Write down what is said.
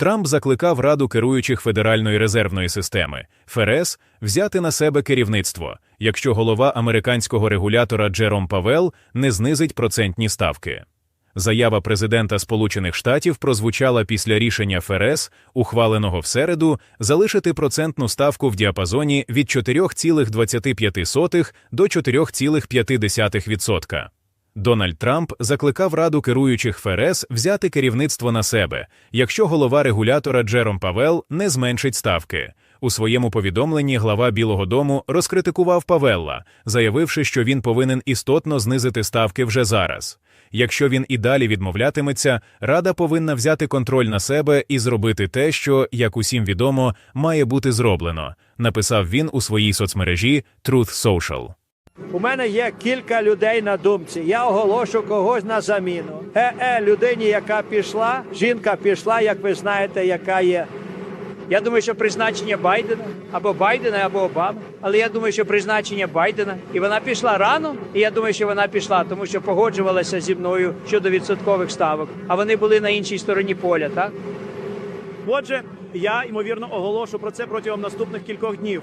Трамп закликав Раду керуючих Федеральної резервної системи ФРС взяти на себе керівництво, якщо голова американського регулятора Джером Павел не знизить процентні ставки. Заява президента Сполучених Штатів прозвучала після рішення ФРС, ухваленого в середу, залишити процентну ставку в діапазоні від 4,25 до 4,5%. Дональд Трамп закликав Раду керуючих ФРС взяти керівництво на себе, якщо голова регулятора Джером Павел не зменшить ставки. У своєму повідомленні глава Білого Дому розкритикував Павелла, заявивши, що він повинен істотно знизити ставки вже зараз. Якщо він і далі відмовлятиметься, Рада повинна взяти контроль на себе і зробити те, що, як усім відомо, має бути зроблено, написав він у своїй соцмережі Truth Social. У мене є кілька людей на думці. Я оголошу когось на заміну. Е-е, людині, яка пішла, жінка пішла, як ви знаєте, яка є. Я думаю, що призначення Байдена або Байдена, або Обами. Але я думаю, що призначення Байдена, і вона пішла рано. І я думаю, що вона пішла, тому що погоджувалася зі мною щодо відсоткових ставок. А вони були на іншій стороні поля, так? Отже, я ймовірно оголошу про це протягом наступних кількох днів.